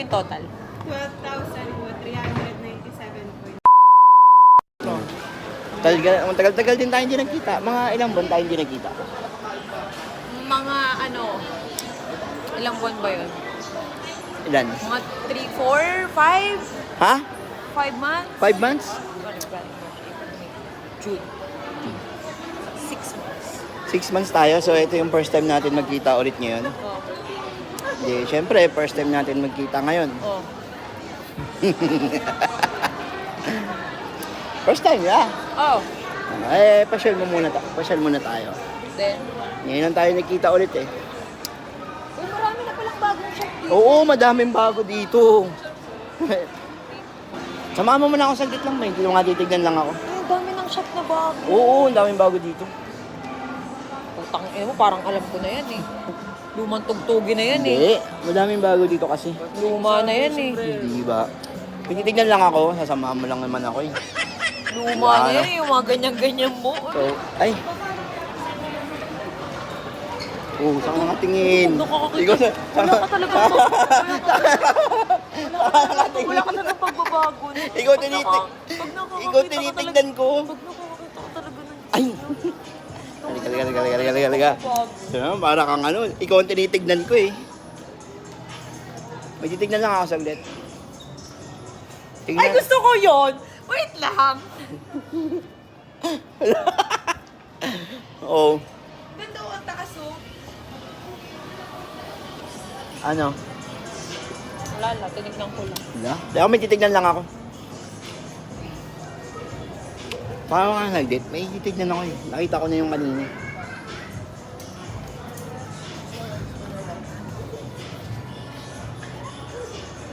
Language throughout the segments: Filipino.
po yung total? 12,397 Tagal, tagal-tagal din tayo hindi nagkita. Mga ilang buwan tayo hindi nagkita. Mga ano, ilang buwan ba yun? Ilan? Mga 3, 4, 5? Ha? 5 months? Five months? June. 6 months. Six months tayo. So, ito yung first time natin magkita ulit ngayon. Oh. Di, syempre, first time natin magkita ngayon. Oh. First time, yeah. Oh. Eh, pasyal mo muna, ta- pasyal muna tayo. Then, Ngayon lang tayo nagkita ulit eh. uy, marami na palang bagong shop dito. Oo, madaming bago dito. Samahan mo muna ako saglit lang, may. Hindi mo nga titignan lang ako. Ay, ang dami ng shop na bago. Oo, ang daming bago dito. Putang ina mo, parang alam ko na yan eh. Lumang tugtugin na yan eh. Hindi, madaming bago dito kasi. Luma na yan eh. Hindi ba? Tinitignan lang ako, sasamahan mo lang naman ako eh. Luma na yan eh, yung mga ganyan-ganyan mo. So, ay. Oo, saan ka nakatingin? Nakakakita. Ikaw na. Wala ka talaga pag... Wala ka talaga pagbabago. Ikaw tinitig... Ikaw ka tinitignan ko. Pag Halika, halika, halika, halika, halika, halika. Diba, para kang ano, ikaw ang tinitignan ko eh. May titignan lang ako saglit. Tignan. Ay, gusto ko yon. Wait lang. Oo. Ganda ko ang takas oh. Ano? Wala lang, tinignan ko lang. Wala? Teka, may titignan lang ako. Paano nga nag-date? May titignan ako eh. Nakita ko na yung kanina.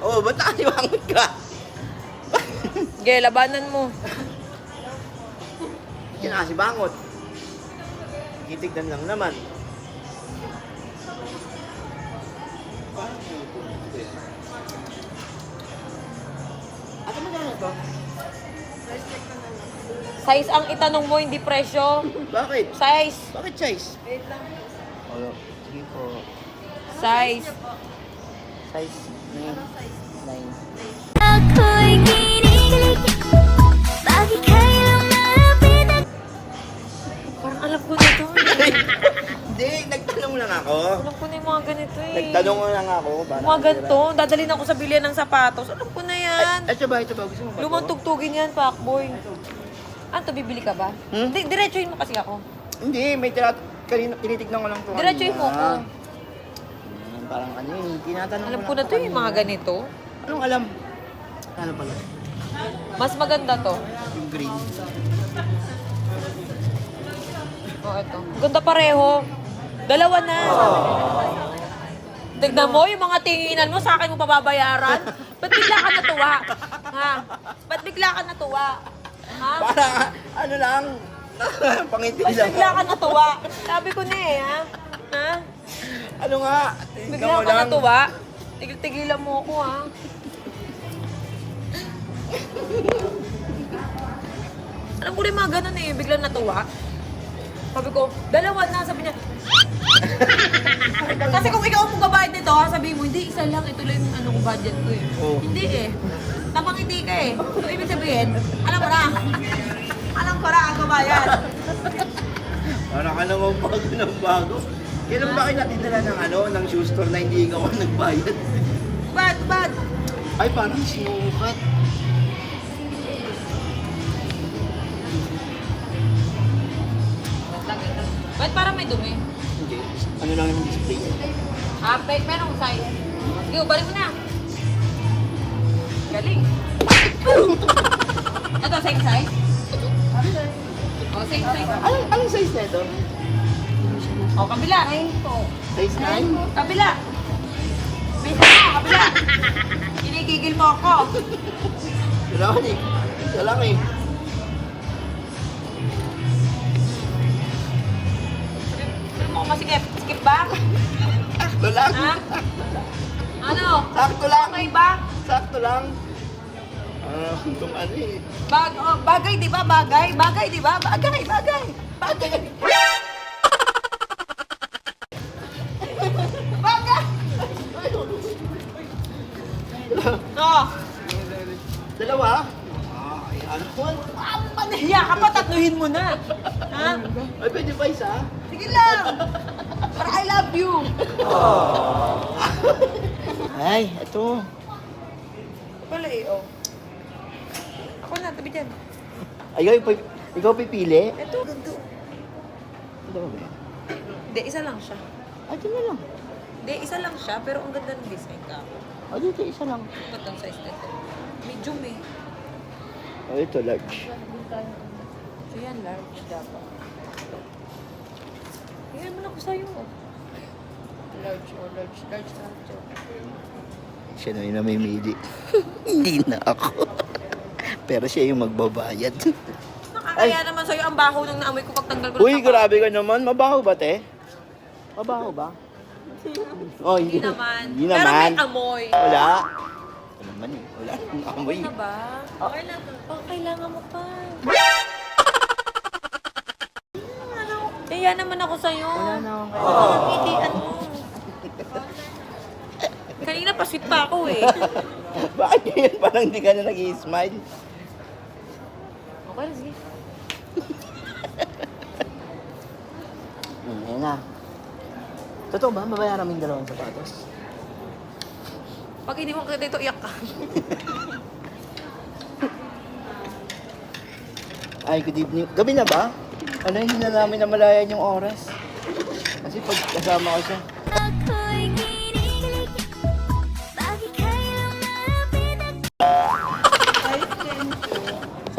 Oh, ba't nakaliwangot ka? Sige, labanan mo. Hindi na kasi bangot. Titignan lang naman. Ate, magkano to? Size ang itanong mo, hindi presyo. Bakit? Size. Bakit size? Oh, sige po. Size. Size 9. 9. ako'y kinikilig Bakit kayo malapit at Parang alam ko na to. Hindi, nagtanong lang ako. alam ko na yung mga ganito eh. Nagtanong lang ako. Para Mga ganito. Dadalhin ako sa bilihan ng sapatos. Alam ko na yan. Ay, ito ba? Ito ba? Gusto mo ba? ito? Lumang tugtugin yan, Pakboy. Ano to, bibili ka ba? Hmm? Di, diretsuhin mo kasi ako. Hindi, may tirat... Kanina, tinitignan ko lang ito. Diretsuhin mo ako. Hmm, Parang ano yun, tinatanong Alam lang ko na to kanina. yung mga ganito. Anong alam? Ano pala? Mas maganda to. Yung green. Oh, ito. Ganda pareho. Dalawa na. Tignan mo, yung mga tinginan mo, sa akin mo pababayaran. Ba't bigla ka natuwa? Ha? Ba't bigla ka natuwa? Ha? Para, ano lang, pangiti Ba't lang. bigla ka natuwa? Sabi ko na eh, ha? Ha? Ano nga? tingnan Bigla mo ka lang. natuwa? Tigil-tigilan mo ako, ha? Alam ko rin mga ganun eh, biglang natuwa. Sabi ko, dalawa na, sabi niya. Kasi kung ikaw ang magbabayad nito, sabi mo, hindi, isa lang, ito lang yung ano, ko, budget ko eh. Oo. Hindi eh. Napangiti ka eh. So, ibig sabihin, alam mo na. alam ko na ang babayad. Para ka naman bago ng bago. Kailan ba kayo natitira ng ano, ng shoe store na hindi ikaw ang nagbayad? Bad, bad. Ay, parang sinukat. Ba't parang may dumi? Hindi. Ano lang yung display? Ah, pe, merong size. Sige, balik mo na. Galing. Ito, same size? Oh, same size. Anong, anong size na ito? Oh, kabila. Size 9? Kabila. Bisa mo, kabila. Kinigigil mo ako. Kailangan eh. Lang eh. Sabi mo, masikip. Skip ba? Sakto lang. Ha? Ano? Sakto lang. Okay ba? Sakto lang. Ah, itong ano eh. Bag oh, bagay, di ba? Bagay. Bagay, di ba? Bagay, bagay. Bagay. bagay. Oh. Dalawa? Ay, ano ko? Ah, Panahiya ka tatluhin mo na. Ha? Ay, pwede ba isa? Sige lang. Para I love you. Ay, ito. Pala eh, oh. Ako na, tabi dyan. Ayaw, ikaw, ikaw pipili? Ito, ganito. Ito ba ba? Hindi, isa lang siya. Ah, ito na lang. Hindi, isa lang siya, pero ang ganda ng design ka. Ah, dito, isa lang. Ba't ang size nito? Medium eh. Oh, ito, large. So yan, large dapat. Tingnan mo na ko sa'yo. Large or large, large large. Siya na yung namimili. Hindi na ako. Pero siya yung magbabayad. Nakakaya naman sa'yo ang baho nung naamoy ko pagtanggal ko Uy, grabe ka naman. Mabaho ba, te? Mabaho ba? Oh, Hindi naman. Hindi Pero naman. may amoy. Wala. Ito naman eh. Wala nang amoy. Na ba? Okay lang. Oh, kailangan mo pa. Ano? Kaya naman ako sa'yo. Wala na akong Oh, pitian mo. Kanina pa sweet pa ako eh. Bakit ngayon parang hindi ka na nag-i-smile? Okay, sige. Hmm, ayun na. Totoo ba? Mabayaran mo yung dalawang sapatos? Pag hindi mo kita ito, iyak ka. Ay, good evening. Gabi na ba? Ano, hindi na namin namalayan yung oras. Kasi pag kasama ko siya,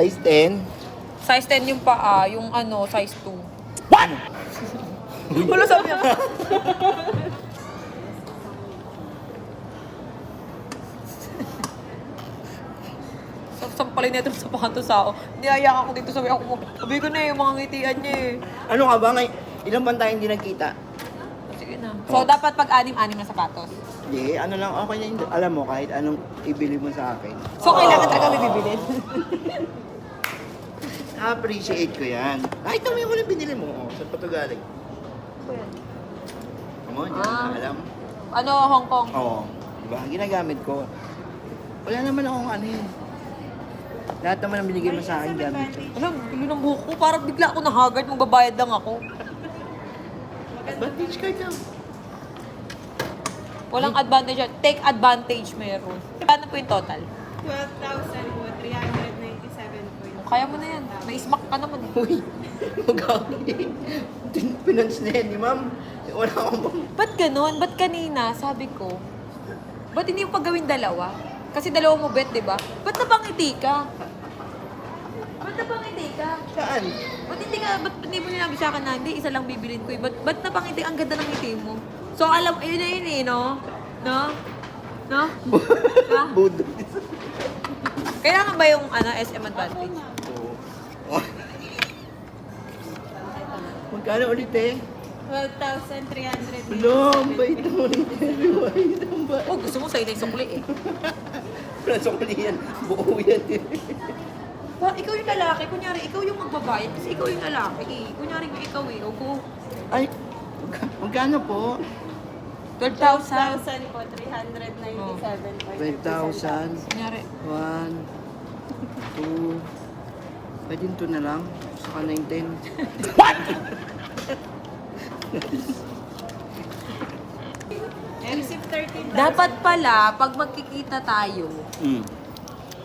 size 10. Size 10 yung paa, yung ano, size 2. Ano? Wala sabi niya. Sampalin na itong sapatos ako. Niyaya ako dito sabi ako, sabi ko na eh, yung mga ngitian niya eh. Ano ka ba? Ngay ilang buwan tayo hindi nagkita? Na. So, dapat pag anim-anim na sapatos. Hindi, ano lang, okay na yun. Alam mo, kahit anong ibili mo sa akin. So, kailangan talaga may bibilin. Na-appreciate ko yan. Kahit naman yung walang binili mo. Oh, ito galing? Come on, yan, Ah. alam. ano, Hong Kong? Oo. Diba? Ginagamit ko. Wala naman akong ano yun. Lahat naman ang binigay mo sa akin gamit ko. Alam, bilo ng buhok ko. Parang bigla ako nahagard, magbabayad lang ako. Advantage card lang. Walang advantage yan. Take advantage meron. Paano po yung total? 12,000 po, 397 po yun. Kaya mo na yan. May smack ka naman eh. Uy, magabi. Pinans na yan ni ma'am. Wala akong bang... Ba't ganun? Ba't kanina, sabi ko, ba't hindi mo pagawin dalawa? Kasi dalawa mo bet, di ba? Ba't napangiti ka? Ba't napangiti ka? Saan? Ba't hindi ka, ba't hindi mo ninabi sa akin na hindi, isa lang bibilin ko eh. Ba't, ba't napangiti? Ang ganda ng ngiti mo. So, alam, yun na yun eh, no? No? No? ha? Budol. Kailangan ba yung ano, SM advantage? Oo. Magkano ulit eh? 12,397. Wala, ang bait mo ni White. Ang bait. Oh, gusto mo sa'yo na yung sukli eh. Sa kuli yan. Buo yan eh. Ba, ikaw yung lalaki. Kunyari, ikaw yung magbabayad. Kasi ikaw yung lalaki eh. Kunyari, ikaw eh. Opo. Ay, magka- magkano po? 12,000. 12,000 po, 397 po. 12,000. Kunyari. One, two, pwede ito na lang. Saka na yung ten. And receive 13,000. Dapat pala, pag magkikita tayo, Mm.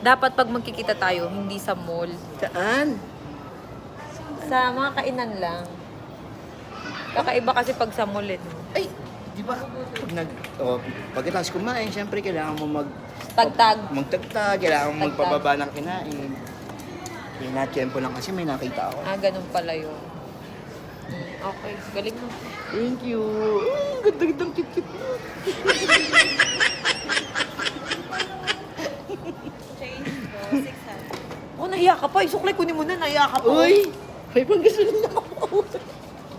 dapat pag magkikita tayo, hindi sa mall. Saan? Sa mga kainan lang. Kakaiba kasi pag sa mall eh. Ay, di ba? Pag nag, oh, pagkatapos kumain, syempre kailangan mo mag, Tagtag. magtagtag, kailangan mo Tagtag. magpababa ng kinain. Kaya na-tempo lang kasi may nakita ako. Ah, ganun pala yun. Hmm, Okay, galing mo. Thank you. Mm, ganda-gandang kit-kit mo. Change po, 600. Oh, nahiya ka pa. Isuklay kunin mo na, nahiya ka pa. Uy! May panggasolina ako.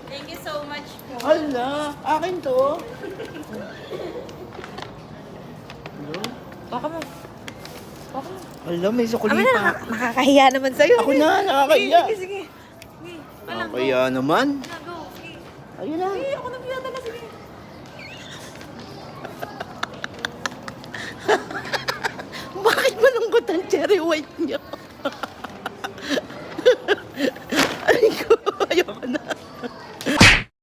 Thank you so much po. Hala, akin to. Baka mo. Baka mo. Hala, may sukuli Amin na, pa. nakaka- nakakahiya naman sa'yo. Ako na, nakakahiya. Sige, sige. Sige, walang go. Kaya naman. Go. Sige. Ayun na. Sige, ako na, sige. Bakit malungkot ang cherry white niya?